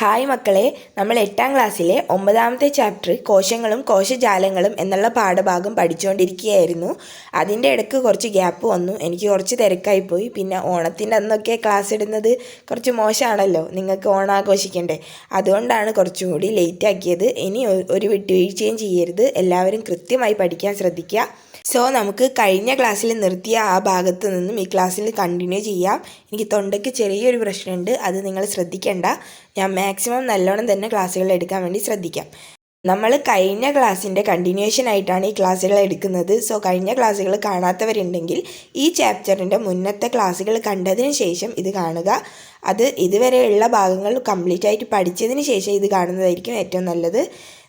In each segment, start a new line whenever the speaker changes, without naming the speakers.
Hi മക്കളെ നമ്മൾ എട്ടാം ക്ലാസ്സിലെ ഒമ്പതാമത്തെ ചാപ്റ്റർ കോശങ്ങളും കോശജാലങ്ങളും എന്നുള്ള പാഠഭാഗം പഠിച്ചുകൊണ്ടിരിക്കുകയായിരുന്നു അതിന്റെ ഇടയ്ക്ക് കുറച്ച് ഗ്യാപ്പ് വന്നു. എനിക്ക് കുറച്ച് തിരക്കായിപ്പോയി പിന്നെ ഓണത്തിന്റെ അന്നൊക്കെ ക്ലാസ് ഇടുന്നത് കുറച്ച് മോശമാണല്ലോ. നിങ്ങൾക്ക് ഓണം ആഘോഷിക്കണ്ടേ അതുകൊണ്ടാണ് കുറച്ചും കൂടി ലേറ്റ് ആക്കിയത്. ഇനി ഒരു വിട്ടുവീഴ്ചയും ചെയ്യരുത്. എല്ലാവരും കൃത്യമായി പഠിക്കാൻ ശ്രദ്ധിക്കുക. സോ നമുക്ക് കഴിഞ്ഞ ക്ലാസ്സിൽ നിർത്തിയ ആ ഭാഗത്ത് നിന്നും ഈ ക്ലാസ്സിൽ കണ്ടിന്യൂ ചെയ്യാം. എനിക്ക് തൊണ്ടയ്ക്ക് ചെറിയൊരു പ്രശ്നമുണ്ട്. അത് നിങ്ങൾ ശ്രദ്ധിക്കേണ്ട. ഞാൻ മാക്സിമം നല്ലോണം തന്നെ ക്ലാസ്സുകൾ എടുക്കാൻ വേണ്ടി ശ്രദ്ധിക്കാം. നമ്മൾ കഴിഞ്ഞ ക്ലാസ്സിന്റെ കണ്ടിന്യൂഷൻ ആയിട്ടാണ് ഈ ക്ലാസ്സുകൾ എടുക്കുന്നത്. സോ കഴിഞ്ഞ ക്ലാസ്സുകൾ കാണാത്തവരുണ്ടെങ്കിൽ ഈ ചാപ്റ്ററിന്റെ മുന്നത്തെ ക്ലാസ്സുകൾ കണ്ടതിന് ശേഷം ഇത് കാണുക. അത് ഇതുവരെയുള്ള ഭാഗങ്ങൾ കംപ്ലീറ്റ് ആയിട്ട് പഠിച്ചതിന് ശേഷം ഇത് കാണുന്നതായിരിക്കും ഏറ്റവും നല്ലത്.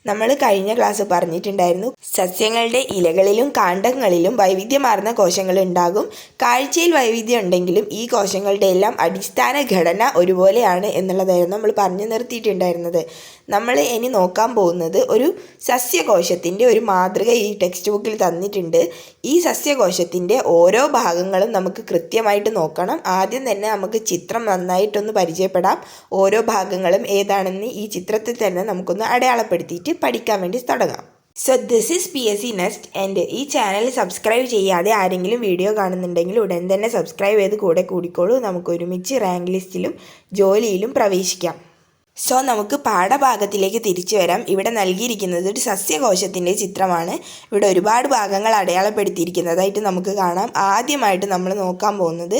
നമ്മൾ കഴിഞ്ഞ ക്ലാസ് പറഞ്ഞിട്ടുണ്ടായിരുന്നു സസ്യങ്ങളുടെ ഇലകളിലും കാണ്ഡങ്ങളിലും വൈവിധ്യമാർന്ന കോശങ്ങൾ ഉണ്ടാകും കാഴ്ചയിൽ വൈവിധ്യം ഉണ്ടെങ്കിലും ഈ കോശങ്ങളുടെ എല്ലാം അടിസ്ഥാന ഘടന ഒരുപോലെയാണ് എന്നുള്ളതായിരുന്നു നമ്മൾ പറഞ്ഞു നിർത്തിയിട്ടുണ്ടായിരുന്നത്. നമ്മൾ ഇനി നോക്കാൻ പോകുന്നത് ഒരു സസ്യകോശത്തിന്റെ ഒരു മാതൃക ഈ ടെക്സ്റ്റ് ബുക്കിൽ തന്നിട്ടുണ്ട്. ഈ സസ്യകോശത്തിന്റെ ഓരോ ഭാഗങ്ങളും നമുക്ക് കൃത്യമായിട്ട് നോക്കണം. ആദ്യം തന്നെ നമുക്ക് ചിത്രം നന്നായിട്ടൊന്ന് പരിചയപ്പെടാം. ഓരോ ഭാഗങ്ങളും ഏതാണെന്ന് ഈ ചിത്രത്തിൽ തന്നെ നമുക്കൊന്ന് അടയാളപ്പെടുത്തിയിട്ട് പഠിക്കാൻ വേണ്ടി തുടങ്ങാം. So this is P S C nest and ഈ ചാനൽ സബ്സ്ക്രൈബ് ചെയ്യാതെ ആരെങ്കിലും വീഡിയോ കാണുന്നുണ്ടെങ്കിൽ ഉടൻ തന്നെ സബ്സ്ക്രൈബ് ചെയ്ത് കൂടെ കൂടിക്കോളൂ. നമുക്ക് ഒരുമിച്ച് റാങ്ക് ലിസ്റ്റിലും ജോലിയിലും പ്രവേശിക്കാം. സോ നമുക്ക് പാഠഭാഗത്തിലേക്ക് തിരിച്ചു വരാം. ഇവിടെ നൽകിയിരിക്കുന്നത് ഒരു സസ്യകോശത്തിന്റെ ചിത്രമാണ്. ഇവിടെ ഒരുപാട് ഭാഗങ്ങൾ അടയാളപ്പെടുത്തിയിരിക്കുന്നതായിട്ട് നമുക്ക് കാണാം. ആദ്യമായിട്ട് നമ്മൾ നോക്കാൻ പോകുന്നത്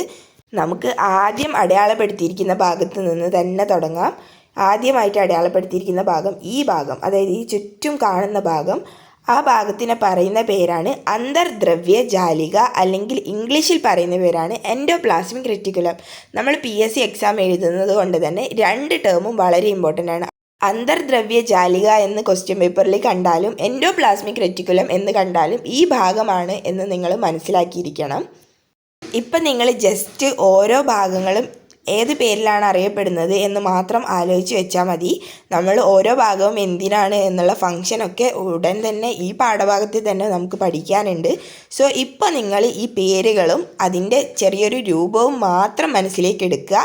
നമുക്ക് ആദ്യം അടയാളപ്പെടുത്തിയിരിക്കുന്ന ഭാഗത്ത് നിന്ന് തന്നെ തുടങ്ങാം. ആദ്യമായിട്ട് അടയാളപ്പെടുത്തിയിരിക്കുന്ന ഭാഗം ഈ ഭാഗം അതായത് ഈ ചുറ്റും കാണുന്ന ഭാഗം. ആ ഭാഗത്തിനെ പറയുന്ന പേരാണ് അന്തർദ്രവ്യ ജാലിക അല്ലെങ്കിൽ ഇംഗ്ലീഷിൽ പറയുന്ന പേരാണ് എൻഡോപ്ലാസ്മിക് റെറ്റിക്കുലം. നമ്മൾ പി എസ് സി എക്സാം എഴുതുന്നത് കൊണ്ട് തന്നെ രണ്ട് ടേമും വളരെ ഇമ്പോർട്ടന്റ് ആണ്. അന്തർദ്രവ്യ ജാലിക എന്ന് ക്വസ്റ്റ്യൻ പേപ്പറിൽ കണ്ടാലും എൻഡോപ്ലാസ്മിക് റെറ്റിക്കുലം എന്ന് കണ്ടാലും ഈ ഭാഗമാണ് എന്ന് നിങ്ങൾ മനസ്സിലാക്കിയിരിക്കണം. ഇപ്പം നിങ്ങൾ ജസ്റ്റ് ഓരോ ഭാഗങ്ങളും ഏത് പേരിലാണ് അറിയപ്പെടുന്നത് എന്ന് മാത്രം ആലോചിച്ച് വെച്ചാൽ മതി. നമ്മൾ ഓരോ ഭാഗവും എന്തിനാണ് എന്നുള്ള ഫങ്ഷനൊക്കെ ഉടൻ തന്നെ ഈ പാഠഭാഗത്തിൽ തന്നെ നമുക്ക് പഠിക്കാനുണ്ട്. സോ ഇപ്പോൾ നിങ്ങൾ ഈ പേരുകളും അതിന്റെ ചെറിയൊരു രൂപവും മാത്രം മനസ്സിലേക്ക് എടുക്കുക.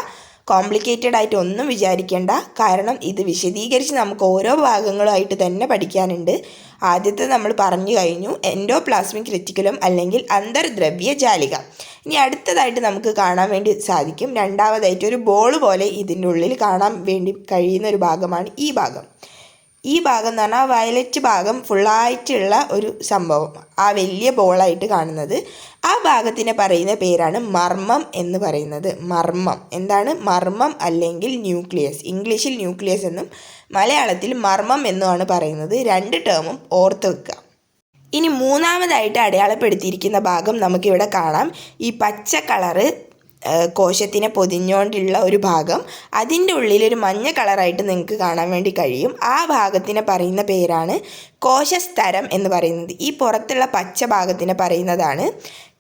കോംപ്ലിക്കേറ്റഡ് ആയിട്ട് ഒന്നും വിചാരിക്കേണ്ട. കാരണം ഇത് വിശദീകരിച്ച് നമുക്ക് ഓരോ ഭാഗങ്ങളുമായിട്ട് തന്നെ പഠിക്കാനുണ്ട്. ആദ്യത്തെ നമ്മൾ പറഞ്ഞു കഴിഞ്ഞു എൻഡോപ്ലാസ്മിക് റെറ്റിക്കുലം അല്ലെങ്കിൽ അന്തർദ്രവ്യ ജാലിക ഇനി അടുത്തതായിട്ട് നമുക്ക് കാണാൻ വേണ്ടി സാധിക്കും. രണ്ടാമതായിട്ട് ഒരു ബോൾ പോലെ ഇതിന്റെ ഉള്ളിൽ കാണാൻ വേണ്ടി കഴിയുന്ന ഒരു ഭാഗമാണ് ഈ ഭാഗം. ഈ ഭാഗം എന്ന് പറഞ്ഞാൽ വയലറ്റ് ഭാഗം ഫുള്ളായിട്ടുള്ള ഒരു സംഭവം. ആ വലിയ ബോളായിട്ട് കാണുന്നത്. ആ ഭാഗത്തിനെ പറയുന്ന പേരാണ് മർമ്മം എന്ന് പറയുന്നത്. മർമ്മം. എന്താണ്? മർമ്മം അല്ലെങ്കിൽ ന്യൂക്ലിയസ്. ഇംഗ്ലീഷിൽ ന്യൂക്ലിയസ് എന്നും മലയാളത്തിൽ മർമ്മം എന്നുമാണ് പറയുന്നത്. രണ്ട് ടേമും ഓർത്ത് വെക്കുക ഇനി മൂന്നാമതായിട്ട് അടയാളപ്പെടുത്തിയിരിക്കുന്ന ഭാഗം നമുക്കിവിടെ കാണാം. ഈ പച്ച കളറ് കോശത്തിനെ പൊതിഞ്ഞുകൊണ്ടുള്ള ഒരു ഭാഗം അതിന്റെ ഉള്ളിലൊരു മഞ്ഞ കളറായിട്ട് നിങ്ങൾക്ക് കാണാൻ വേണ്ടി കഴിയും. ആ ഭാഗത്തിനെ പറയുന്ന പേരാണ് കോശസ്തരം എന്ന് പറയുന്നത്. ഈ പുറത്തുള്ള പച്ച ഭാഗത്തിനെ പറയുന്നതാണ്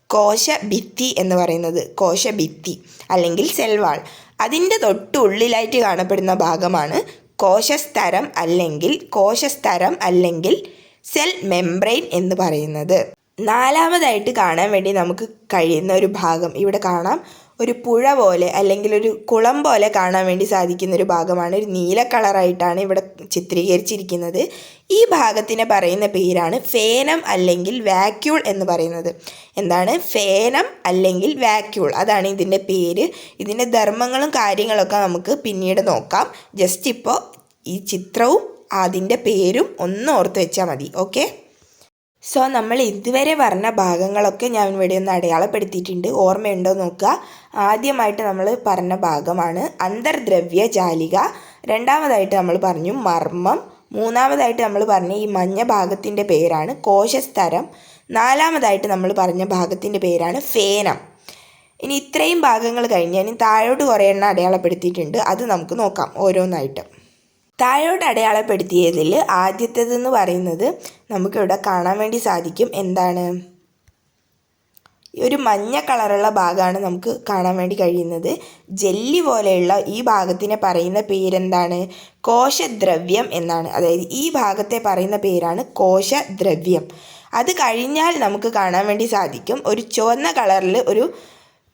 കോശഭിത്തി എന്ന് പറയുന്നത്. കോശഭിത്തി അല്ലെങ്കിൽ സെൽവാൾ. അതിന്റെ തൊട്ട് ഉള്ളിലായിട്ട് കാണപ്പെടുന്ന ഭാഗമാണ് കോശസ്തരം അല്ലെങ്കിൽ കോശസ്തരം അല്ലെങ്കിൽ സെൽ മെംബ്രെയിൻ എന്ന് പറയുന്നത്. നാലാമതായിട്ട് കാണാൻ വേണ്ടി നമുക്ക് കഴിയുന്ന ഒരു ഭാഗം ഇവിടെ കാണാം. ഒരു പുഴ പോലെ അല്ലെങ്കിൽ ഒരു കുളം പോലെ കാണാൻ വേണ്ടി സാധിക്കുന്ന ഒരു ഭാഗമാണ്. ഒരു നീല കളറായിട്ടാണ് ഇവിടെ ചിത്രീകരിച്ചിരിക്കുന്നത്. ഈ ഭാഗത്തിന് പറയുന്ന പേരാണ് ഫേനം അല്ലെങ്കിൽ വാക്യൂൾ എന്ന് പറയുന്നത്. എന്താണ്? ഫേനം അല്ലെങ്കിൽ വാക്യൂൾ. അതാണ് ഇതിന്റെ പേര്. ഇതിന്റെ ധർമ്മങ്ങളും കാര്യങ്ങളൊക്കെ നമുക്ക് പിന്നീട് നോക്കാം. ജസ്റ്റ് ഇപ്പോൾ ഈ ചിത്രവും അതിന്റെ പേരും ഒന്ന് ഓർത്ത് വെച്ചാൽ മതി. ഓക്കെ? സോ നമ്മൾ ഇതുവരെ പറഞ്ഞ ഭാഗങ്ങളൊക്കെ ഞാൻ ഇവിടെ ഒന്ന് അടയാളപ്പെടുത്തിയിട്ടുണ്ട്. ഓർമ്മയുണ്ടോ നോക്കുക. ആദ്യമായിട്ട് നമ്മൾ പറഞ്ഞ ഭാഗമാണ് അന്തർദ്രവ്യ ജാലിക. രണ്ടാമതായിട്ട് നമ്മൾ പറഞ്ഞു മർമ്മം. മൂന്നാമതായിട്ട് നമ്മൾ പറഞ്ഞ ഈ മഞ്ഞ ഭാഗത്തിന്റെ പേരാണ് കോശസ്തരം. നാലാമതായിട്ട് നമ്മൾ പറഞ്ഞ ഭാഗത്തിന്റെ പേരാണ് ഫേനം. ഇനി ഇത്രയും ഭാഗങ്ങൾ കഴിഞ്ഞ് ഇനി താഴോട്ട് കുറേ എണ്ണം അടയാളപ്പെടുത്തിയിട്ടുണ്ട്. അത് നമുക്ക് നോക്കാം ഓരോന്നായിട്ട്. താഴോട്ട് അടയാളപ്പെടുത്തിയതിൽ ആദ്യത്തേതെന്ന് പറയുന്നത് നമുക്കിവിടെ കാണാൻ വേണ്ടി സാധിക്കും. എന്താണ്? ഈ ഒരു മഞ്ഞ കളറുള്ള ഭാഗമാണ് നമുക്ക് കാണാൻ വേണ്ടി കഴിയുന്നത്. ജെല്ലി പോലെയുള്ള ഈ ഭാഗത്തിനെ പറയുന്ന പേരെന്താണ്? കോശദ്രവ്യം എന്നാണ്. അതായത് ഈ ഭാഗത്തെ പറയുന്ന പേരാണ് കോശദ്രവ്യം. അത് കഴിഞ്ഞാൽ നമുക്ക് കാണാൻ വേണ്ടി സാധിക്കും. ഒരു ചുവന്ന കളറിൽ ഒരു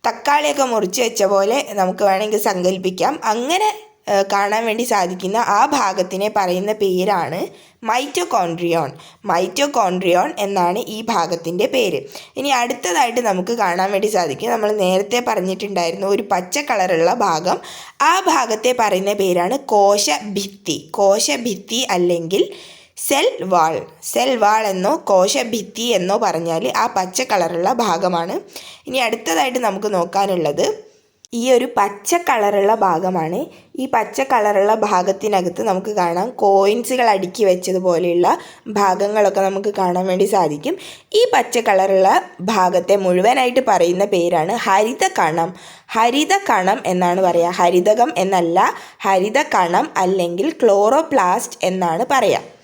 തക്കാളിയൊക്കെ മുറിച്ച് വെച്ച പോലെ നമുക്ക് വേണമെങ്കിൽ സങ്കല്പിക്കാം അങ്ങനെ കാണാൻ വേണ്ടി സാധിക്കുന്ന ആ ഭാഗത്തിനെ പറയുന്ന പേരാണ് മൈറ്റോകോൺഡ്രിയോൺ. മൈറ്റോകോൺഡ്രിയോൺ എന്നാണ് ഈ ഭാഗത്തിന്റെ പേര്. ഇനി അടുത്തതായിട്ട് നമുക്ക് കാണാൻ വേണ്ടി സാധിക്കും. നമ്മൾ നേരത്തെ പറഞ്ഞിട്ടുണ്ടായിരുന്ന ഒരു പച്ച കളറുള്ള ഭാഗം. ആ ഭാഗത്തെ പറയുന്ന പേരാണ് കോശഭിത്തി. കോശഭിത്തി അല്ലെങ്കിൽ സെൽ വാൾ. സെൽ വാൾ എന്നോ കോശഭിത്തി എന്നോ പറഞ്ഞാൽ ആ പച്ച കളറുള്ള ഭാഗമാണ്. ഇനി അടുത്തതായിട്ട് നമുക്ക് നോക്കാനുള്ളത് ഈ ഒരു പച്ച കളറുള്ള ഭാഗമാണ്. ഈ പച്ച കളറുള്ള ഭാഗത്തിനകത്ത് നമുക്ക് കാണാം കോയിൻസുകൾ അടുക്കി വെച്ചതുപോലെയുള്ള ഭാഗങ്ങളൊക്കെ നമുക്ക് കാണാൻ വേണ്ടി സാധിക്കും. ഈ പച്ച കളറുള്ള ഭാഗത്തെ മുഴുവനായിട്ട് പറയുന്ന പേരാണ് ഹരിത കണം ഹരിത കണം എന്നാണ് പറയുക ഹരിതകം എന്നല്ല ഹരിത കണം അല്ലെങ്കിൽ ക്ലോറോപ്ലാസ്റ്റ് എന്നാണ് പറയുക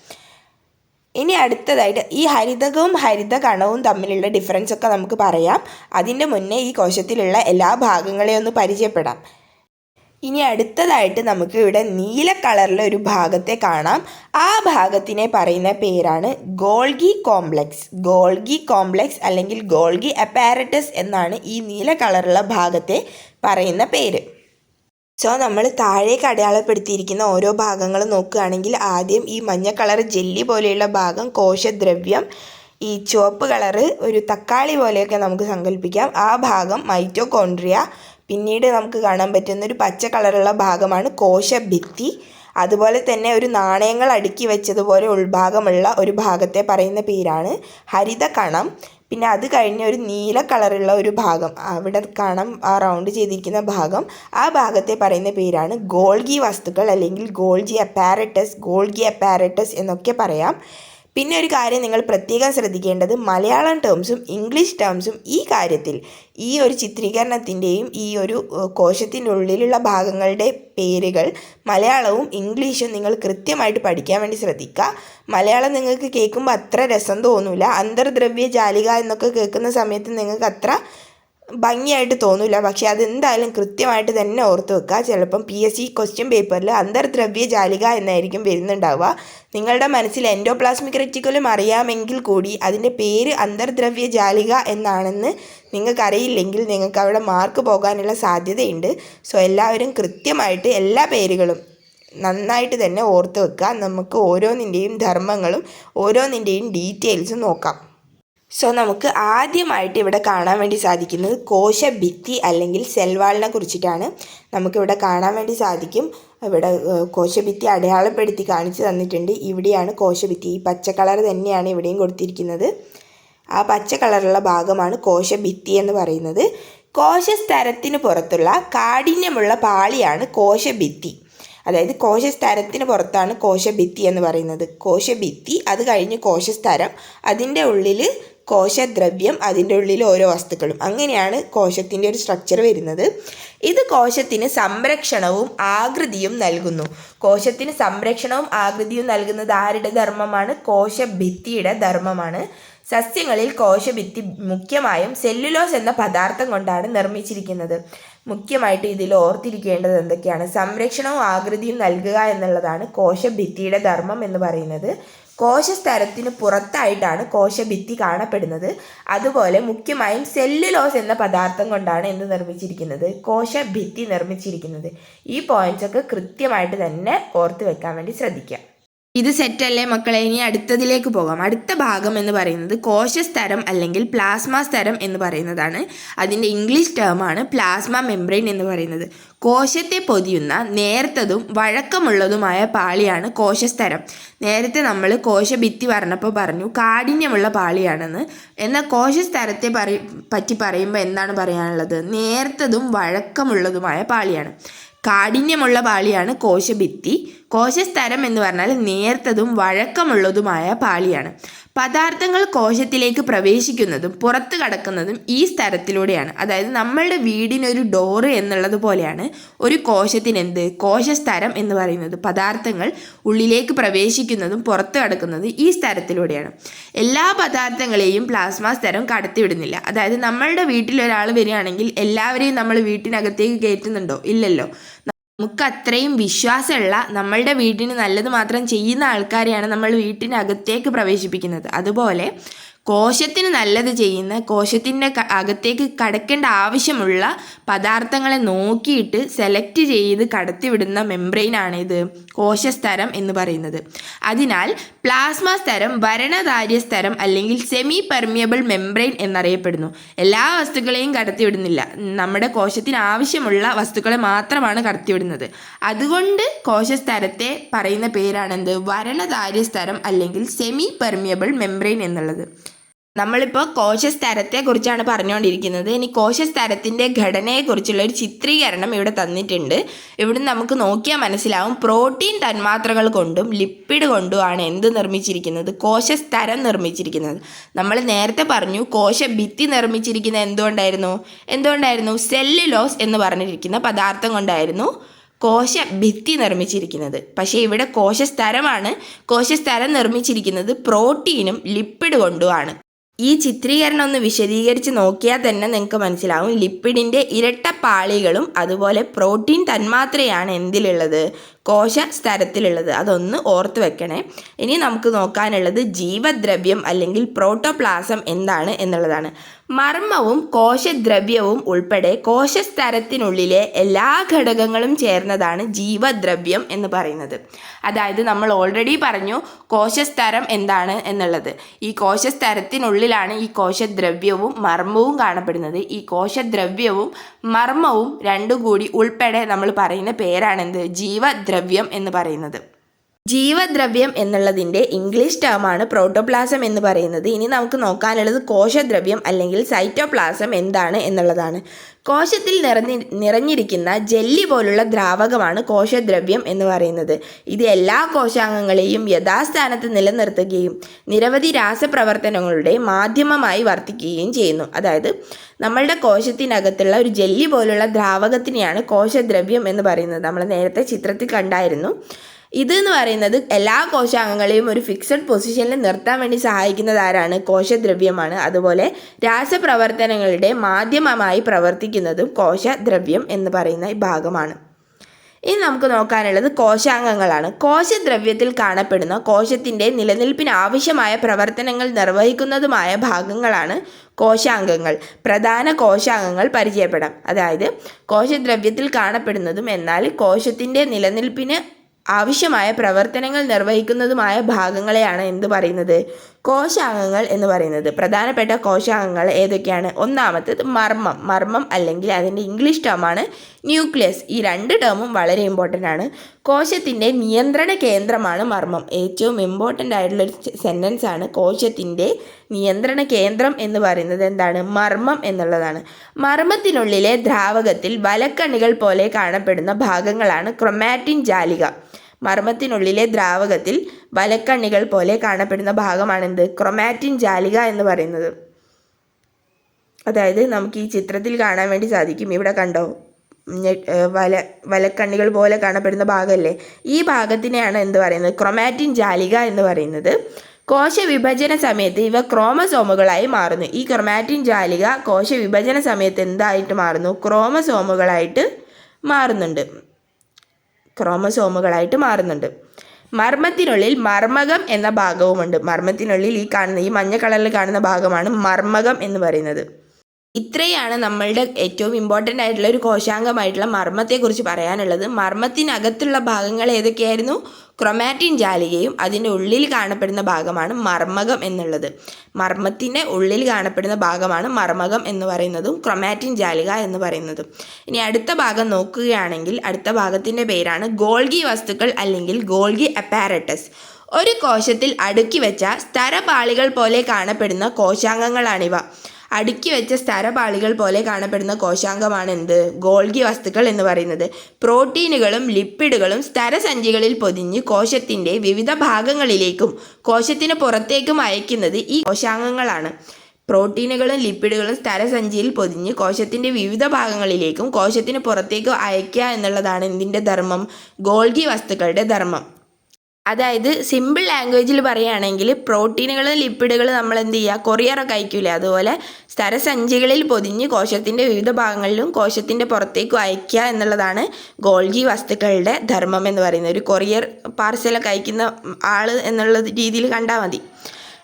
ഇനി അടുത്തതായിട്ട് ഈ ഹരിതകവും ഹരിതകണവും തമ്മിലുള്ള ഡിഫറൻസ് ഒക്കെ നമുക്ക് പറയാം. അതിന്റെ മുന്നേ ഈ കോശത്തിലുള്ള എല്ലാ ഭാഗങ്ങളെയും ഒന്ന് പരിചയപ്പെടാം. ഇനി അടുത്തതായിട്ട് നമുക്ക് ഇവിടെ നീല കളറിലെ ഒരു ഭാഗത്തെ കാണാം. ആ ഭാഗത്തിനെ പറയുന്ന പേരാണ് ഗോൾഗി കോംപ്ലക്സ്. ഗോൾഗി കോംപ്ലക്സ് അല്ലെങ്കിൽ ഗോൾഗി അപ്പാരറ്റസ് എന്നാണ് ഈ നീല കളറുള്ള ഭാഗത്തെ പറയുന്ന പേര്. സോ നമ്മൾ താഴേക്ക് അടയാളപ്പെടുത്തിയിരിക്കുന്ന ഓരോ ഭാഗങ്ങൾ നോക്കുകയാണെങ്കിൽ ആദ്യം ഈ മഞ്ഞ കളർ ജെല്ലി പോലെയുള്ള ഭാഗം കോശദ്രവ്യം ഈ ചുവപ്പ് കളറ് ഒരു തക്കാളി പോലെയൊക്കെ നമുക്ക് സങ്കല്പിക്കാം ആ ഭാഗം മൈറ്റോകോൺട്രിയ പിന്നീട് നമുക്ക് കാണാൻ പറ്റുന്ന ഒരു പച്ച കളറുള്ള ഭാഗമാണ് കോശഭിത്തി. അതുപോലെ തന്നെ ഒരു നാണയങ്ങൾ അടുക്കി വെച്ചതുപോലെ ഉൾഭാഗമുള്ള ഒരു ഭാഗത്തെ പറയുന്ന പേരാണ് ഹരിതകണം. പിന്നെ അത് കഴിഞ്ഞ് ഒരു നീല കളറുള്ള ഒരു ഭാഗം. അവിടെ കാണാം ആ റൗണ്ട് ചെയ്തിരിക്കുന്ന ഭാഗം. ആ ഭാഗത്തെ പറയുന്ന പേരാണ് ഗോൾഗി വസ്തുക്കൾ അല്ലെങ്കിൽ ഗോൾജി അപ്പാരറ്റസ് ഗോൾഗി അപ്പാരറ്റസ് എന്നൊക്കെ പറയാം. പിന്നെ ഒരു കാര്യം നിങ്ങൾ പ്രത്യേകം ശ്രദ്ധിക്കേണ്ടത് മലയാളം ടേംസും ഇംഗ്ലീഷ് ടേംസും ഈ കാര്യത്തിൽ ഈ ഒരു ചിത്രീകരണത്തിന്റെയും ഈ ഒരു കോശത്തിന്റെ ഉള്ളിലുള്ള ഭാഗങ്ങളുടെ പേരുകൾ മലയാളവും ഇംഗ്ലീഷും നിങ്ങൾ കൃത്യമായിട്ട് പഠിക്കാൻ വേണ്ടി ശ്രദ്ധിക്കുക. മലയാളം നിങ്ങൾക്ക് കേൾക്കുമ്പോൾ അത്ര രസം തോന്നില്ല അന്തർദ്രവ്യ ജാലിക എന്നൊക്കെ കേൾക്കുന്ന സമയത്ത് നിങ്ങൾക്ക് അത്ര ഭംഗിയായിട്ട് തോന്നില്ല പക്ഷേ അതെന്തായാലും കൃത്യമായിട്ട് തന്നെ ഓർത്ത് വെക്കുക ചിലപ്പം പി എസ് സി ക്വസ്റ്റ്യൻ പേപ്പറിൽ അന്തർദ്രവ്യ ജാലിക എന്നായിരിക്കും വരുന്നുണ്ടാവുക. നിങ്ങളുടെ മനസ്സിൽ എൻഡോപ്ലാസ്മിക് റെറ്റിക്കുലം അറിയാമെങ്കിൽ കൂടി അതിന്റെ പേര് അന്തർദ്രവ്യ ജാലിക എന്നാണെന്ന് നിങ്ങൾക്കറിയില്ലെങ്കിൽ നിങ്ങൾക്ക് അവിടെ മാർക്ക് പോകാനുള്ള സാധ്യതയുണ്ട്. സോ എല്ലാവരും കൃത്യമായിട്ട് എല്ലാ പേരുകളും നന്നായിട്ട് തന്നെ ഓർത്ത് വെക്കുക നമുക്ക് ഓരോന്നിന്റെയും ധർമ്മങ്ങളും ഓരോന്നിന്റെയും ഡീറ്റെയിൽസും നോക്കാം. സോ നമുക്ക് ആദ്യമായിട്ട് ഇവിടെ കാണാൻ വേണ്ടി സാധിക്കുന്നത് കോശഭിത്തി അല്ലെങ്കിൽ സെൽവാളിനെ കുറിച്ചിട്ടാണ്. നമുക്കിവിടെ കാണാൻ വേണ്ടി സാധിക്കും. ഇവിടെ കോശഭിത്തി അടയാളപ്പെടുത്തി കാണിച്ചു തന്നിട്ടുണ്ട്. ഇവിടെയാണ് കോശഭിത്തി ഈ പച്ച കളർ തന്നെയാണ് ഇവിടെയും കൊടുത്തിരിക്കുന്നത്. ആ പച്ച കളറുള്ള ഭാഗമാണ് കോശഭിത്തി എന്ന് പറയുന്നത്. കോശസ്തരത്തിന് പുറത്തുള്ള കാഠിന്യമുള്ള പാളിയാണ് കോശഭിത്തി അതായത് കോശസ്തരത്തിന് പുറത്താണ് കോശഭിത്തി എന്ന് പറയുന്നത്. കോശഭിത്തി അത് കഴിഞ്ഞ് കോശസ്തരം. അതിന്റെ ഉള്ളിൽ കോശദ്രവ്യം അതിന്റെ ഉള്ളിൽ ഓരോ വസ്തുക്കളും. അങ്ങനെയാണ് കോശത്തിന്റെ ഒരു സ്ട്രക്ചർ വരുന്നത്. ഇത് കോശത്തിന് സംരക്ഷണവും ആകൃതിയും നൽകുന്നു. കോശത്തിന് സംരക്ഷണവും ആകൃതിയും നൽകുന്നത് ആരുടെ ധർമ്മമാണ്? കോശഭിത്തിയുടെ ധർമ്മമാണ്. സസ്യങ്ങളിൽ കോശഭിത്തി മുഖ്യമായും സെല്ലുലോസ് എന്ന പദാർത്ഥം കൊണ്ടാണ് നിർമ്മിച്ചിരിക്കുന്നത്. മുഖ്യമായിട്ട് ഇതിൽ ഓർത്തിരിക്കേണ്ടത് എന്തൊക്കെയാണ്? സംരക്ഷണവും ആകൃതിയും നൽകുക എന്നുള്ളതാണ് കോശഭിത്തിയുടെ ധർമ്മം എന്ന് പറയുന്നത്. കോശസ്തരത്തിന് പുറത്തായിട്ടാണ് കോശഭിത്തി കാണപ്പെടുന്നത്. അതുപോലെ മുഖ്യമായും സെല്ലുലോസ് എന്ന പദാർത്ഥം കൊണ്ടാണ് എന്ത് നിർമ്മിച്ചിരിക്കുന്നത്? കോശഭിത്തി നിർമ്മിച്ചിരിക്കുന്നത്. ഈ പോയിന്റ്സ് ഒക്കെ കൃത്യമായിട്ട് തന്നെ ഓർത്ത് വെക്കാൻ വേണ്ടി ശ്രദ്ധിക്കുക. ഇത് സെറ്റല്ലേ മക്കളെ? ഇനി അടുത്തതിലേക്ക് പോകാം. അടുത്ത ഭാഗം എന്ന് പറയുന്നത് കോശസ്തരം അല്ലെങ്കിൽ പ്ലാസ്മ സ്തരം എന്ന് പറയുന്നതാണ്. അതിന്റെ ഇംഗ്ലീഷ് ടേമാണ് പ്ലാസ്മ മെംബ്രെയിൻ എന്ന് പറയുന്നത്. കോശത്തെ പൊതിയുന്ന നേർത്തതും വഴക്കമുള്ളതുമായ പാളിയാണ് കോശസ്തരം നേരത്തെ നമ്മൾ കോശഭിത്തി പറഞ്ഞപ്പോൾ പറഞ്ഞു കാഠിന്യമുള്ള പാളിയാണെന്ന്. എന്നാൽ കോശസ്തരത്തെ പറ പറ്റി പറയുമ്പോൾ എന്താണ് പറയാനുള്ളത്? നേർത്തതും വഴക്കമുള്ളതുമായ പാളിയാണ്. കാഠിന്യമുള്ള പാളിയാണ് കോശഭിത്തി. കോശസ്തരം എന്ന് പറഞ്ഞാൽ നേർത്തതും വഴക്കമുള്ളതുമായ പാളിയാണ്. പദാർത്ഥങ്ങൾ കോശത്തിലേക്ക് പ്രവേശിക്കുന്നതും പുറത്തു കടക്കുന്നതും ഈ സ്ഥലത്തിലൂടെയാണ് അതായത് നമ്മളുടെ വീടിനൊരു ഡോറ് എന്നുള്ളത് പോലെയാണ് ഒരു കോശത്തിന് എന്ത് കോശസ്തരം എന്ന് പറയുന്നത്. പദാർത്ഥങ്ങൾ ഉള്ളിലേക്ക് പ്രവേശിക്കുന്നതും പുറത്തു കടക്കുന്നതും ഈ സ്ഥലത്തിലൂടെയാണ് എല്ലാ പദാർത്ഥങ്ങളെയും പ്ലാസ്മ സ്ഥലം കടത്തിവിടുന്നില്ല. അതായത് നമ്മളുടെ വീട്ടിൽ ഒരാൾ വരികയാണെങ്കിൽ എല്ലാവരെയും നമ്മൾ വീട്ടിനകത്തേക്ക് കയറ്റുന്നുണ്ടോ? ഇല്ലല്ലോ. നമുക്ക് അത്രയും വിശ്വാസമുള്ള നമ്മളുടെ വീട്ടിന് നല്ലത് മാത്രം ചെയ്യുന്ന ആൾക്കാരെയാണ് നമ്മൾ വീട്ടിനകത്തേക്ക് പ്രവേശിപ്പിക്കുന്നത്. അതുപോലെ കോശത്തിന് നല്ലത് ചെയ്യുന്ന കോശത്തിന്റെ അകത്തേക്ക് കടക്കേണ്ട ആവശ്യമുള്ള പദാർത്ഥങ്ങളെ നോക്കിയിട്ട് സെലക്ട് ചെയ്ത് കടത്തിവിടുന്ന മെംബ്രെയിനാണ് ഇത് കോശസ്തരം എന്ന് പറയുന്നത്. അതിനാൽ പ്ലാസ്മ സ്തരം ഭരണധാര്യ സ്തരം അല്ലെങ്കിൽ സെമി പെർമിയബിൾ മെംബ്രെയിൻ എന്നറിയപ്പെടുന്നു. എല്ലാ വസ്തുക്കളെയും കടത്തിവിടുന്നില്ല. നമ്മുടെ കോശത്തിന് ആവശ്യമുള്ള വസ്തുക്കളെ മാത്രമാണ് കടത്തിവിടുന്നത്. അതുകൊണ്ട് കോശസ്തരത്തെ പറയുന്ന പേരാണെന്ത്? വരണധാര്യ സ്തരം അല്ലെങ്കിൽ സെമി പെർമിയബിൾ മെംബ്രെയിൻ എന്നുള്ളത്. നമ്മളിപ്പോൾ കോശസ്തരത്തെക്കുറിച്ചാണ് പറഞ്ഞുകൊണ്ടിരിക്കുന്നത് ഇനി കോശസ്തരത്തിന്റെ ഘടനയെക്കുറിച്ചുള്ള ഒരു ചിത്രീകരണം ഇവിടെ തന്നിട്ടുണ്ട്. ഇവിടെ നമുക്ക് നോക്കിയാൽ മനസ്സിലാവും. പ്രോട്ടീൻ തന്മാത്രകൾ കൊണ്ടും ലിപ്പിഡ് കൊണ്ടുമാണ് എന്ത് നിർമ്മിച്ചിരിക്കുന്നത്? കോശസ്തരം നിർമ്മിച്ചിരിക്കുന്നത്. നമ്മൾ നേരത്തെ പറഞ്ഞു കോശ ഭിത്തി നിർമ്മിച്ചിരിക്കുന്നത് എന്തുകൊണ്ടായിരുന്നു? എന്തുകൊണ്ടായിരുന്നു? സെല്ലുലോസ് എന്ന് പറഞ്ഞിരിക്കുന്ന പദാർത്ഥം കൊണ്ടായിരുന്നു കോശ ഭിത്തി നിർമ്മിച്ചിരിക്കുന്നത്. പക്ഷേ ഇവിടെ കോശസ്തരമാണ് കോശസ്തരം നിർമ്മിച്ചിരിക്കുന്നത് പ്രോട്ടീനും ലിപ്പിഡ് കൊണ്ടുമാണ് ഈ ചിത്രീകരണം ഒന്ന് വിശദീകരിച്ച് നോക്കിയാൽ തന്നെ നിങ്ങൾക്ക് മനസ്സിലാവും. ലിപ്പിഡിന്റെ ഇരട്ട പാളികളും അതുപോലെ പ്രോട്ടീൻ തന്മാത്രയാണ് എന്തിലുള്ളത്? കോശ സ്ഥലത്തിലുള്ളത് അതൊന്ന് ഓർത്ത് വെക്കണേ. ഇനി നമുക്ക് നോക്കാനുള്ളത് ജീവദ്രവ്യം അല്ലെങ്കിൽ പ്രോട്ടോപ്ലാസം എന്താണ് എന്നുള്ളതാണ്. മർമ്മവും കോശദ്രവ്യവും ഉൾപ്പെടെ കോശസ്തരത്തിനുള്ളിലെ എല്ലാ ഘടകങ്ങളും ചേർന്നതാണ് ജീവദ്രവ്യം എന്ന് പറയുന്നത്. അതായത് നമ്മൾ ഓൾറെഡി പറഞ്ഞു കോശസ്തരം എന്താണ് എന്നുള്ളത്. ഈ കോശസ്തരത്തിനുള്ളിലാണ് ഈ കോശദ്രവ്യവും മർമ്മവും കാണപ്പെടുന്നത്. ഈ കോശദ്രവ്യവും മർമ്മവും രണ്ടും കൂടി ഉൾപ്പെടെ നമ്മൾ പറയുന്ന പേരാണെന്ത് ജീവദ്രവ്യം എന്ന് പറയുന്നത്. ജീവദ്രവ്യം എന്നുള്ളതിന്റെ ഇംഗ്ലീഷ് ടേമാണ് പ്രോട്ടോപ്ലാസം എന്ന് പറയുന്നത്. ഇനി നമുക്ക് നോക്കാനുള്ളത് കോശദ്രവ്യം അല്ലെങ്കിൽ സൈറ്റോപ്ലാസം എന്താണ് എന്നുള്ളതാണ്. കോശത്തിൽ നിറഞ്ഞി നിറഞ്ഞിരിക്കുന്ന ജെല്ലി പോലുള്ള ദ്രാവകമാണ് കോശദ്രവ്യം എന്ന് പറയുന്നത്. ഇത് എല്ലാ കോശാംഗങ്ങളെയും യഥാസ്ഥാനത്ത് നിലനിർത്തുകയും നിരവധി രാസപ്രവർത്തനങ്ങളുടെ മാധ്യമമായി വർത്തിക്കുകയും ചെയ്യുന്നു. അതായത് നമ്മളുടെ കോശത്തിനകത്തുള്ള ഒരു ജെല്ലി പോലുള്ള ദ്രാവകത്തിനെയാണ് കോശദ്രവ്യം എന്ന് പറയുന്നത്. നമ്മൾ നേരത്തെ ചിത്രത്തിൽ കണ്ടായിരുന്നു. ഇത് എന്ന് പറയുന്നത് എല്ലാ കോശാംഗങ്ങളെയും ഒരു ഫിക്സഡ് പൊസിഷനിൽ നിർത്താൻ വേണ്ടി സഹായിക്കുന്നത് ആരാണ്? കോശദ്രവ്യമാണ്. അതുപോലെ രാസപ്രവർത്തനങ്ങളുടെ മാധ്യമമായി പ്രവർത്തിക്കുന്നതും കോശദ്രവ്യം എന്ന് പറയുന്ന ഭാഗമാണ്. ഇനി നമുക്ക് നോക്കാനുള്ളത് കോശാംഗങ്ങളാണ്. കോശദ്രവ്യത്തിൽ കാണപ്പെടുന്ന കോശത്തിന്റെ നിലനിൽപ്പിന് ആവശ്യമായ പ്രവർത്തനങ്ങൾ നിർവഹിക്കുന്നതുമായ ഭാഗങ്ങളാണ് കോശാംഗങ്ങൾ. പ്രധാന കോശാംഗങ്ങൾ പരിചയപ്പെടാം. അതായത് കോശദ്രവ്യത്തിൽ കാണപ്പെടുന്നതും എന്നാൽ കോശത്തിന്റെ നിലനിൽപ്പിന് ആവശ്യമായ പ്രവർത്തനങ്ങൾ നിർവഹിക്കുന്നതുമായ ഭാഗങ്ങളെയാണ് എന്ത് പറയുന്നത്? കോശാംഗങ്ങൾ എന്ന് പറയുന്നത്. പ്രധാനപ്പെട്ട കോശാംഗങ്ങൾ ഏതൊക്കെയാണ്? ഒന്നാമത്തേത് മർമ്മം. മർമ്മം അല്ലെങ്കിൽ അതിന്റെ ഇംഗ്ലീഷ് ടേമാണ് ന്യൂക്ലിയസ്. ഈ രണ്ട് ടേമും വളരെ ഇമ്പോർട്ടന്റ് ആണ്. കോശത്തിന്റെ നിയന്ത്രണ കേന്ദ്രമാണ് മർമ്മം. ഏറ്റവും ഇമ്പോർട്ടന്റ് ആയിട്ടുള്ളൊരു സെന്റൻസ് ആണ് കോശത്തിന്റെ നിയന്ത്രണ കേന്ദ്രം എന്ന് പറയുന്നത് എന്താണ്? മർമ്മം എന്നുള്ളതാണ്. മർമ്മത്തിനുള്ളിലെ ദ്രാവകത്തിൽ വലക്കണ്ണികൾ പോലെ കാണപ്പെടുന്ന ഭാഗങ്ങളാണ് ക്രൊമാറ്റിൻ ജാലിക. മർമ്മത്തിനുള്ളിലെ ദ്രാവകത്തിൽ വലക്കണ്ണികൾ പോലെ കാണപ്പെടുന്ന ഭാഗമാണെന്ത്? ക്രൊമാറ്റിൻ ജാലിക എന്ന് പറയുന്നത്. അതായത് നമുക്ക് ഈ ചിത്രത്തിൽ കാണാൻ വേണ്ടി സാധിക്കും. ഇവിടെ കണ്ടോ? വല വലക്കണ്ണികൾ പോലെ കാണപ്പെടുന്ന ഭാഗമല്ലേ? ഈ ഭാഗത്തിനെയാണ് എന്ത് പറയുന്നത്? ക്രൊമാറ്റിൻ ജാലിക എന്ന് പറയുന്നത്. കോശവിഭജന സമയത്ത് ഇവ ക്രോമസോമുകളായി മാറുന്നു. ഈ ക്രൊമാറ്റിൻ ജാലിക കോശവിഭജന സമയത്ത് എന്തായിട്ട് മാറുന്നു? ക്രോമസോമുകളായിട്ട് മാറുന്നുണ്ട്. ക്രോമസോമുകളായിട്ട് മാറുന്നുണ്ട്. മർമ്മത്തിനുള്ളിൽ മർമ്മകം എന്ന ഭാഗവുമുണ്ട്. മർമ്മത്തിനുള്ളിൽ ഈ കാണുന്ന ഈ മഞ്ഞ കളറിൽ കാണുന്ന ഭാഗമാണ് മർമ്മകം എന്ന് പറയുന്നത്. ഇത്രയാണ് നമ്മളുടെ ഏറ്റവും ഇമ്പോർട്ടന്റ് ആയിട്ടുള്ള ഒരു കോശാംഗമായിട്ടുള്ള മർമ്മത്തെക്കുറിച്ച് പറയാനുള്ളത്. മർമ്മത്തിനകത്തുള്ള ഭാഗങ്ങൾ ഏതൊക്കെയായിരുന്നു? ക്രൊമാറ്റിൻ ജാലികയും അതിന്റെ ഉള്ളിൽ കാണപ്പെടുന്ന ഭാഗമാണ് മർമ്മകം എന്നുള്ളത്. മർമ്മത്തിന്റെ ഉള്ളിൽ കാണപ്പെടുന്ന ഭാഗമാണ് മർമ്മകം എന്ന് പറയുന്നതും ക്രൊമാറ്റിൻ ജാലിക എന്ന് പറയുന്നതും. ഇനി അടുത്ത ഭാഗം നോക്കുകയാണെങ്കിൽ അടുത്ത ഭാഗത്തിന്റെ പേരാണ് ഗോൾഗി വസ്തുക്കൾ അല്ലെങ്കിൽ ഗോൾഗി അപ്പാരറ്റസ്. ഒരു കോശത്തിൽ അടുക്കി വെച്ച സ്ഥരപാളികൾ പോലെ കാണപ്പെടുന്ന കോശാംഗങ്ങളാണിവ. അടുക്കി വെച്ച സ്ഥരപാളികൾ പോലെ കാണപ്പെടുന്ന കോശാംഗമാണ് എന്ത് ഗോൾഗി വസ്തുക്കൾ എന്ന് പറയുന്നത്. പ്രോട്ടീനുകളും ലിപ്പിഡുകളും സ്ഥരസഞ്ചികളിൽ പൊതിഞ്ഞ് കോശത്തിന്റെ വിവിധ ഭാഗങ്ങളിലേക്കും കോശത്തിന് പുറത്തേക്കും അയക്കുന്നത് ഈ കോശാംഗങ്ങളാണ്. പ്രോട്ടീനുകളും ലിപ്പിഡുകളും സ്ഥലസഞ്ചിയിൽ പൊതിഞ്ഞ് കോശത്തിന്റെ വിവിധ ഭാഗങ്ങളിലേക്കും കോശത്തിന് പുറത്തേക്കും അയക്കുക എന്നുള്ളതാണ് എന്തിന്റെ ധർമ്മം. ഗോൾഗി വസ്തുക്കളുടെ ധർമ്മം. അതായത് സിമ്പിൾ ലാംഗ്വേജിൽ പറയുകയാണെങ്കിൽ പ്രോട്ടീനുകൾ ലിപ്പിഡുകൾ നമ്മൾ എന്ത് ചെയ്യുക കൊറിയറൊക്കെ അയക്കൂലേ? അതുപോലെ സ്ഥലസഞ്ചികളിൽ പൊതിഞ്ഞ് കോശത്തിന്റെ വിവിധ ഭാഗങ്ങളിലും കോശത്തിന്റെ പുറത്തേക്കും അയക്കുക എന്നുള്ളതാണ് ഗോൾജി വസ്തുക്കളുടെ ധർമ്മം എന്ന് പറയുന്നത്. ഒരു കൊറിയർ പാർസലൊക്കെ അയക്കുന്ന ആൾ എന്നുള്ള രീതിയിൽ കണ്ടാൽ മതി.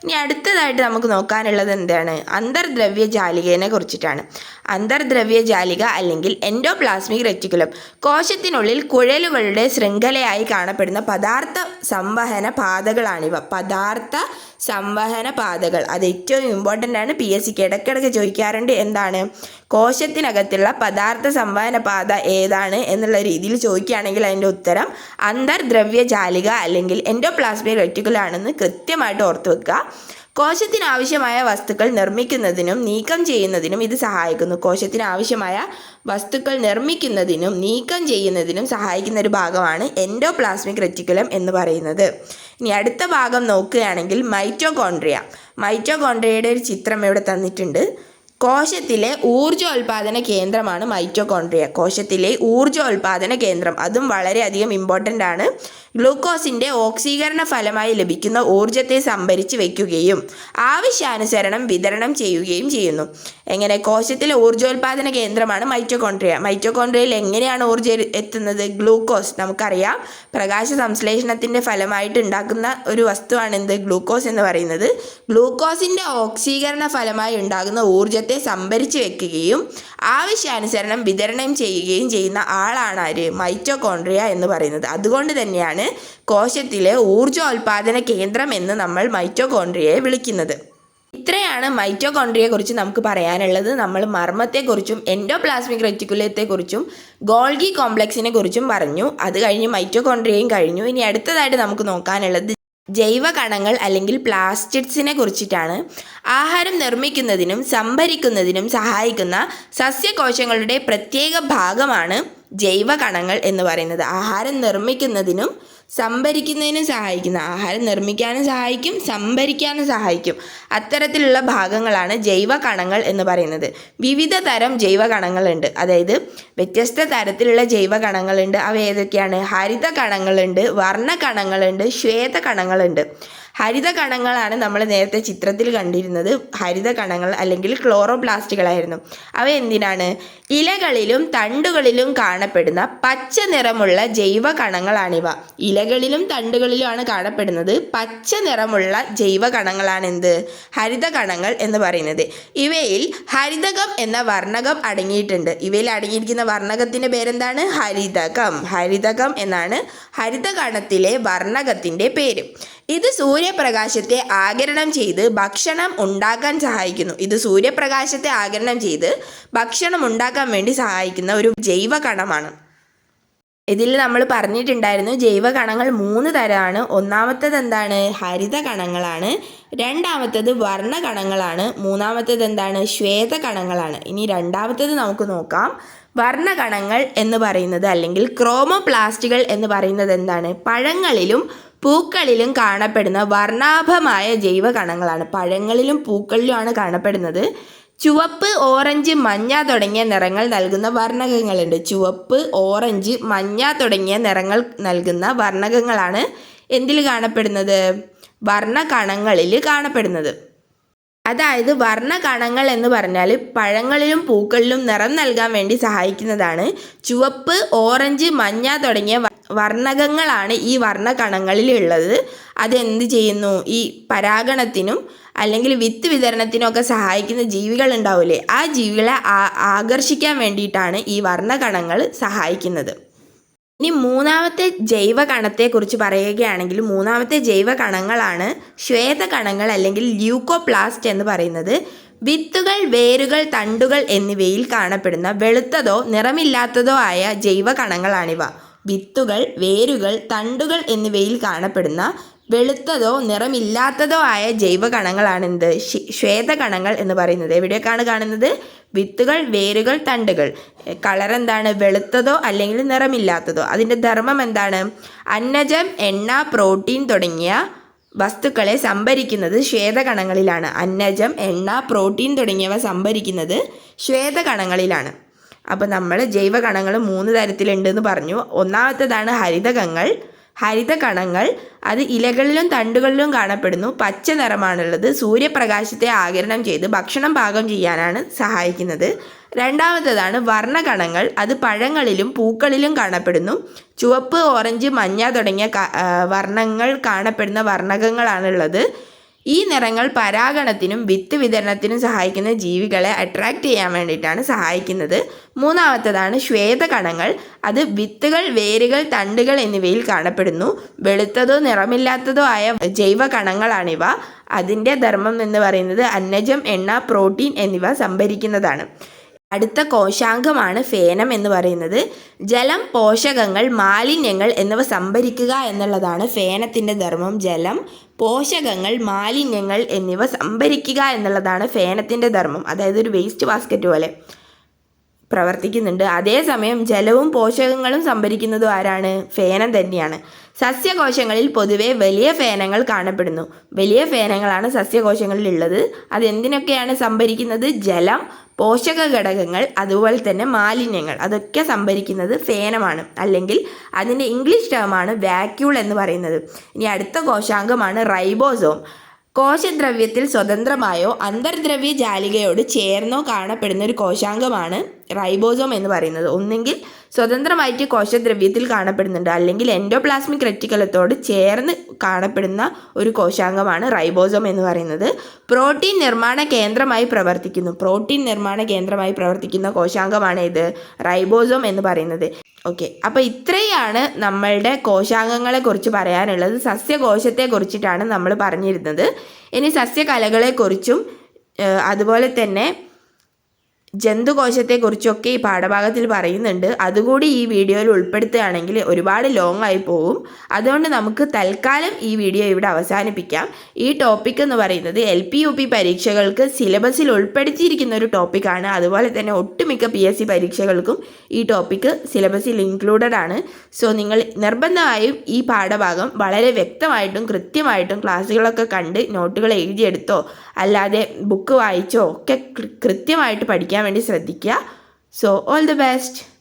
ഇനി അടുത്തതായിട്ട് നമുക്ക് നോക്കാനുള്ളത് എന്താണ്? അന്തർദ്രവ്യ ജാലികയെ കുറിച്ചിട്ടാണ്. അന്തർദ്രവ്യ ജാലിക അല്ലെങ്കിൽ എൻഡോപ്ലാസ്മിക് റെറ്റിക്കുലം. കോശത്തിനുള്ളിൽ കുഴലുകളുടെ ശൃംഖലയായി കാണപ്പെടുന്ന പദാർത്ഥ സംവഹന പാതകളാണിവ. പദാർത്ഥ സംവഹന പാതകൾ. അത് ഏറ്റവും ഇമ്പോർട്ടന്റ് ആണ്. പി എസ് സിക്ക് ഇടയ്ക്കിടയ്ക്ക് ചോദിക്കാറുണ്ട് എന്താണ്? കോശത്തിനകത്തുള്ള പദാർത്ഥ സംവഹന പാത ഏതാണ് എന്നുള്ള രീതിയിൽ ചോദിക്കുകയാണെങ്കിൽ അതിന്റെ ഉത്തരം അന്തർദ്രവ്യ ജാലിക അല്ലെങ്കിൽ എൻഡോപ്ലാസ്മിക് റെറ്റിക്കുലാണെന്ന് കൃത്യമായിട്ട് ഓർത്തു വെക്കുക. കോശത്തിന് ആവശ്യമായ വസ്തുക്കൾ നിർമ്മിക്കുന്നതിനും നീക്കം ചെയ്യുന്നതിനും ഇത് സഹായിക്കുന്നു. കോശത്തിന് ആവശ്യമായ വസ്തുക്കൾ നിർമ്മിക്കുന്നതിനും നീക്കം ചെയ്യുന്നതിനും സഹായിക്കുന്ന ഒരു ഭാഗമാണ് എൻഡോപ്ലാസ്മിക് റെറ്റിക്കുലം എന്ന് പറയുന്നത്. ഇനി അടുത്ത ഭാഗം നോക്കുകയാണെങ്കിൽ മൈറ്റോകോൺഡ്രിയ. മൈറ്റോകോൺഡ്രിയയുടെ ഒരു ചിത്രം ഇവിടെ തന്നിട്ടുണ്ട്. കോശത്തിലെ ഊർജോൽപാദന കേന്ദ്രമാണ് മൈറ്റോകോൺട്രിയ കോശത്തിലെ ഊർജോൽപാദന കേന്ദ്രം അതും വളരെയധികം ഇമ്പോർട്ടന്റ് ആണ്. ഗ്ലൂക്കോസിന്റെ ഓക്സീകരണ ഫലമായി ലഭിക്കുന്ന ഊർജത്തെ സംഭരിച്ച് വയ്ക്കുകയും ആവശ്യാനുസരണം വിതരണം ചെയ്യുകയും ചെയ്യുന്നു. എങ്ങനെ? കോശത്തിലെ ഊർജോൽപാദന കേന്ദ്രമാണ് മൈറ്റോകോൺട്രിയ മൈറ്റോകോൺട്രിയയിൽ എങ്ങനെയാണ് ഊർജം എത്തുന്നത്? ഗ്ലൂക്കോസ്. നമുക്കറിയാം പ്രകാശ സംശ്ലേഷണത്തിന്റെ ഫലമായിട്ട് ഉണ്ടാക്കുന്ന ഒരു വസ്തുവാണ് എന്ത്? ഗ്ലൂക്കോസ് എന്ന് പറയുന്നത്. ഗ്ലൂക്കോസിന്റെ ഓക്സീകരണ ഫലമായി ഉണ്ടാകുന്ന ഊർജത്തെ സംഭരിച്ച് വെക്കുകയും ആവശ്യാനുസരണം വിതരണം ചെയ്യുകയും ചെയ്യുന്ന ആളാണ് ആര് മൈറ്റോകോൺഡ്രിയ എന്ന് പറയുന്നത്. അതുകൊണ്ട് തന്നെയാണ് കോശത്തിലെ ഊർജോൽപാദന കേന്ദ്രം എന്ന് നമ്മൾ മൈറ്റോകോൺഡ്രിയയെ വിളിക്കുന്നത്. ഇത്രയാണ് മൈറ്റോകോൺഡ്രിയെ കുറിച്ച് നമുക്ക് പറയാനുള്ളത്. നമ്മൾ മർമ്മത്തെക്കുറിച്ചും എൻഡോപ്ലാസ്മിക് റെറ്റിക്കുലത്തെക്കുറിച്ചും ഗോൾഗി കോംപ്ലക്സിനെ കുറിച്ചും പറഞ്ഞു. അത് കഴിഞ്ഞ് മൈറ്റോകോൺട്രിയയും കഴിഞ്ഞു. ഇനി അടുത്തതായിട്ട് നമുക്ക് നോക്കാനുള്ളത് ജൈവ കണങ്ങൾ അല്ലെങ്കിൽ പ്ലാസ്റ്റിഡ്സിനെ കുറിച്ചിട്ടാണ്. ആഹാരം നിർമ്മിക്കുന്നതിനും സംഭരിക്കുന്നതിനും സഹായിക്കുന്ന സസ്യകോശങ്ങളുടെ പ്രത്യേക ഭാഗമാണ് ജൈവ കണങ്ങൾ എന്ന് പറയുന്നത്. ആഹാരം നിർമ്മിക്കുന്നതിനും സംഭരിക്കുന്നതിനും സഹായിക്കുന്ന ആഹാരം നിർമ്മിക്കാനും സഹായിക്കും സംഭരിക്കാനും സഹായിക്കും. അത്തരത്തിലുള്ള ഭാഗങ്ങളാണ് ജൈവ കണങ്ങൾ എന്ന് പറയുന്നത്. വിവിധ തരം ജൈവ കണങ്ങളുണ്ട് അതായത് വ്യത്യസ്ത തരത്തിലുള്ള ജൈവ കണങ്ങളുണ്ട് അവ ഏതൊക്കെയാണ്? ഹരിത കണങ്ങളുണ്ട് വർണ കണങ്ങളുണ്ട് ശ്വേത കണങ്ങളുണ്ട് ഹരിത കണങ്ങളാണ് നമ്മൾ നേരത്തെ ചിത്രത്തിൽ കണ്ടിരുന്നത്. ഹരിത കണങ്ങൾ അല്ലെങ്കിൽ ക്ലോറോപ്ലാസ്റ്റുകളായിരുന്നു അവ എന്തിനാണ്? ഇലകളിലും തണ്ടുകളിലും കാണപ്പെടുന്ന പച്ച നിറമുള്ള ജൈവ കണങ്ങളാണിവ ഇലകളിലും തണ്ടുകളിലുമാണ് കാണപ്പെടുന്നത്. പച്ച നിറമുള്ള ജൈവ കണങ്ങളാണ് എന്ത് ഹരിത കണങ്ങൾ എന്ന് പറയുന്നത്. ഇവയിൽ ഹരിതകം എന്ന വർണകം അടങ്ങിയിട്ടുണ്ട്. ഇവയിൽ അടങ്ങിയിരിക്കുന്ന വർണകത്തിന്റെ പേരെന്താണ്? ഹരിതകം. ഹരിതകം എന്നാണ് ഹരിതകണത്തിലെ വർണകത്തിന്റെ പേര്. ഇത് സൂര്യപ്രകാശത്തെ ആഗിരണം ചെയ്ത് ഭക്ഷണം ഉണ്ടാക്കാൻ സഹായിക്കുന്നു. ഇത് സൂര്യപ്രകാശത്തെ ആഗിരണം ചെയ്ത് ഭക്ഷണം ഉണ്ടാക്കാൻ വേണ്ടി സഹായിക്കുന്ന ഒരു ജൈവ കണമാണ് ഇതിൽ നമ്മൾ പറഞ്ഞിട്ടുണ്ടായിരുന്നു ജൈവ കണങ്ങൾ മൂന്ന് തരമാണ് ഒന്നാമത്തത് എന്താണ്? ഹരിത കണങ്ങളാണ് രണ്ടാമത്തത് വർണ കണങ്ങളാണ് മൂന്നാമത്തത് എന്താണ്? ശ്വേത കണങ്ങളാണ് ഇനി രണ്ടാമത്തത് നമുക്ക് നോക്കാം. വർണ കണങ്ങൾ എന്ന് പറയുന്നത് അല്ലെങ്കിൽ ക്രോമോപ്ലാസ്റ്റുകൾ എന്ന് പറയുന്നത് എന്താണ്? പഴങ്ങളിലും പൂക്കളിലും കാണപ്പെടുന്ന വർണാഭമായ ജൈവ കണങ്ങളാണ് പഴങ്ങളിലും പൂക്കളിലുമാണ് കാണപ്പെടുന്നത്. ചുവപ്പ് ഓറഞ്ച് മഞ്ഞ തുടങ്ങിയ നിറങ്ങൾ നൽകുന്ന വർണകങ്ങളുണ്ട്. ചുവപ്പ് ഓറഞ്ച് മഞ്ഞ തുടങ്ങിയ നിറങ്ങൾ നൽകുന്ന വർണകങ്ങളാണ് എന്തിൽ കാണപ്പെടുന്നത്? വർണകണങ്ങളിൽ കാണപ്പെടുന്നത്. അതായത് വർണകണങ്ങൾ എന്ന് പറഞ്ഞാൽ പഴങ്ങളിലും പൂക്കളിലും നിറം നൽകാൻ വേണ്ടി സഹായിക്കുന്നതാണ്. ചുവപ്പ് ഓറഞ്ച് മഞ്ഞ തുടങ്ങിയ വർണകങ്ങളാണ് ഈ വർണകണങ്ങളിൽ ഉള്ളത്. അതെന്ത് ചെയ്യുന്നു? ഈ പരാഗണത്തിനും അല്ലെങ്കിൽ വിത്ത് വിതരണത്തിനും ഒക്കെ സഹായിക്കുന്ന ജീവികൾ ഉണ്ടാവില്ലേ ആ ജീവികളെ ആകർഷിക്കാൻ വേണ്ടിയിട്ടാണ് ഈ വർണകണങ്ങൾ സഹായിക്കുന്നത്. ഇനി മൂന്നാമത്തെ ജൈവ കണത്തെക്കുറിച്ച് പറയുകയാണെങ്കിൽ മൂന്നാമത്തെ ജൈവ കണങ്ങളാണ് ശ്വേത കണങ്ങൾ അല്ലെങ്കിൽ ല്യൂക്കോപ്ലാസ്റ്റ് എന്ന് പറയുന്നത്. വിത്തുകൾ വേരുകൾ തണ്ടുകൾ എന്നിവയിൽ കാണപ്പെടുന്ന വെളുത്തതോ നിറമില്ലാത്തതോ ആയ ജൈവ കണങ്ങളാണിവ വിത്തുകൾ വേരുകൾ തണ്ടുകൾ എന്നിവയിൽ കാണപ്പെടുന്ന വെളുത്തതോ നിറമില്ലാത്തതോ ആയ ജൈവ കണങ്ങളാണ് എന്ത് ശി- ശ്വേതകണങ്ങൾ എന്ന് പറയുന്നത്. എവിടെയൊക്കെയാണ് കാണുന്നത്? വിത്തുകൾ വേരുകൾ തണ്ടുകൾ. കളർ എന്താണ്? വെളുത്തതോ അല്ലെങ്കിൽ നിറമില്ലാത്തതോ. അതിന്റെ ധർമ്മം എന്താണ്? അന്നജം എണ്ണ പ്രോട്ടീൻ തുടങ്ങിയ വസ്തുക്കളെ സംഭരിക്കുന്നത് ശ്വേതകണങ്ങളിലാണ്. അന്നജം എണ്ണ പ്രോട്ടീൻ തുടങ്ങിയവ സംഭരിക്കുന്നത് ശ്വേതകണങ്ങളിലാണ്. അപ്പോൾ നമ്മൾ ജൈവകണങ്ങൾ മൂന്ന് തരത്തിലുണ്ടെന്ന് പറഞ്ഞു. ഒന്നാമത്തേതാണ് ഹരിതകങ്ങൾ. ഹരിതകണങ്ങൾ അത് ഇലകളിലും തണ്ടുകളിലും കാണപ്പെടുന്നു. പച്ച നിറമാണുള്ളത്. സൂര്യപ്രകാശത്തെ ആഗിരണം ചെയ്ത് ഭക്ഷണം പാകം ചെയ്യാനാണ് സഹായിക്കുന്നത്. രണ്ടാമത്തേതാണ് വർണകണങ്ങൾ. അത് പഴങ്ങളിലും പൂക്കളിലും കാണപ്പെടുന്നു. ചുവപ്പ് ഓറഞ്ച് മഞ്ഞ തുടങ്ങിയ വർണങ്ങൾ കാണപ്പെടുന്ന വർണകങ്ങളാണുള്ളത്. ഈ നിറങ്ങൾ പരാഗണത്തിനും വിത്ത് വിതരണത്തിനും സഹായിക്കുന്ന ജീവികളെ അട്രാക്റ്റ് ചെയ്യാൻ വേണ്ടിയിട്ടാണ് സഹായിക്കുന്നത്. മൂന്നാമത്തതാണ് ശ്വേതകണങ്ങൾ. അത് വിത്തുകൾ വേരുകൾ തണ്ടുകൾ എന്നിവയിൽ കാണപ്പെടുന്നു. വെളുത്തതോ നിറമില്ലാത്തതോ ആയ ജൈവ കണങ്ങളാണിവ അതിന്റെ ധർമ്മം എന്ന് പറയുന്നത് അന്നജം എണ്ണ പ്രോട്ടീൻ എന്നിവ സംഭരിക്കുന്നതാണ്. അടുത്ത കോശാംഗമാണ് ഫേനം എന്ന് പറയുന്നത്. ജലം പോഷകങ്ങൾ മാലിന്യങ്ങൾ എന്നിവ സംഭരിക്കുക എന്നുള്ളതാണ് ഫേനത്തിന്റെ ധർമ്മം. ജലം പോഷകങ്ങൾ മാലിന്യങ്ങൾ എന്നിവ സംഭരിക്കുക എന്നുള്ളതാണ് ഫേനത്തിന്റെ ധർമ്മം. അതായത് ഒരു വേസ്റ്റ് ബാസ്ക്കറ്റ് പോലെ പ്രവർത്തിക്കുന്നുണ്ട്. അതേസമയം ജലവും പോഷകങ്ങളും സംഭരിക്കുന്നതും ആരാണ്? ഫേനം തന്നെയാണ്. സസ്യകോശങ്ങളിൽ പൊതുവെ വലിയ ഫേനങ്ങൾ കാണപ്പെടുന്നു. വലിയ ഫേനങ്ങളാണ് സസ്യകോശങ്ങളിൽ ഉള്ളത് അതെന്തിനൊക്കെയാണ് സംഭരിക്കുന്നത്? ജലം പോഷക ഘടകങ്ങൾ അതുപോലെ തന്നെ മാലിന്യങ്ങൾ. അതൊക്കെ സംഭരിക്കുന്നത് ഫേനമാണ്. അല്ലെങ്കിൽ അതിന്റെ ഇംഗ്ലീഷ് ടേമാണ് വാക്യൂൾ എന്ന് പറയുന്നത്. ഇനി അടുത്ത കോശാംഗമാണ് റൈബോസോം. കോശദ്രവ്യത്തിൽ സ്വതന്ത്രമായോ അന്തർദ്രവ്യ ജാലികയോട് ചേർന്നോ കാണപ്പെടുന്ന ഒരു കോശാംഗമാണ് റൈബോസോം എന്ന് പറയുന്നത്. ഒന്നെങ്കിൽ സ്വതന്ത്രമായിട്ട് കോശദ്രവ്യത്തിൽ കാണപ്പെടുന്നുണ്ട്. അല്ലെങ്കിൽ എൻഡോപ്ലാസ്മിക് റെറ്റിക്കലത്തോട് ചേർന്ന് കാണപ്പെടുന്ന ഒരു കോശാംഗമാണ് റൈബോസോം എന്ന് പറയുന്നത്. പ്രോട്ടീൻ നിർമ്മാണ കേന്ദ്രമായി പ്രവർത്തിക്കുന്നു. പ്രോട്ടീൻ നിർമ്മാണ കേന്ദ്രമായി പ്രവർത്തിക്കുന്ന കോശാംഗമാണ് ഇത് റൈബോസോം എന്ന് പറയുന്നത്. ഓക്കെ അപ്പോൾ ഇത്രയാണ് നമ്മളുടെ കോശാംഗങ്ങളെക്കുറിച്ച് പറയാനുള്ളത്. സസ്യകോശത്തെ കുറിച്ചിട്ടാണ് നമ്മൾ പറഞ്ഞിരുന്നത്. ഇനി സസ്യകലകളെക്കുറിച്ചും അതുപോലെ തന്നെ ജന്തുകോശത്തെക്കുറിച്ചൊക്കെ ഈ പാഠഭാഗത്തിൽ പറയുന്നുണ്ട്. അതുകൂടി ഈ വീഡിയോയിൽ ഉൾപ്പെടുത്തുകയാണെങ്കിൽ ഒരുപാട് ലോങ് ആയി പോകും അതുകൊണ്ട് നമുക്ക് തൽക്കാലം ഈ വീഡിയോ ഇവിടെ അവസാനിപ്പിക്കാം. ഈ ടോപ്പിക് എന്ന് പറയുന്നത് എൽ പി യു പി പരീക്ഷകൾക്ക് സിലബസിൽ ഉൾപ്പെടുത്തിയിരിക്കുന്ന ഒരു ടോപ്പിക്കാണ് അതുപോലെ തന്നെ ഒട്ടുമിക്ക പി എസ് സി പരീക്ഷകൾക്കും ഈ ടോപ്പിക്ക് സിലബസിൽ ഇൻക്ലൂഡഡ് ആണ്. സോ നിങ്ങൾ നിർബന്ധമായും ഈ പാഠഭാഗം വളരെ വ്യക്തമായിട്ടും കൃത്യമായിട്ടും ക്ലാസ്സുകളൊക്കെ കണ്ട് നോട്ടുകൾ എഴുതിയെടുത്തോ? അല്ലാതെ ബുക്ക് വായിച്ചോ ഒക്കെ കൃത്യമായിട്ട് പഠിക്കാൻ വേണ്ടി ശ്രദ്ധിക്കുക. So all the best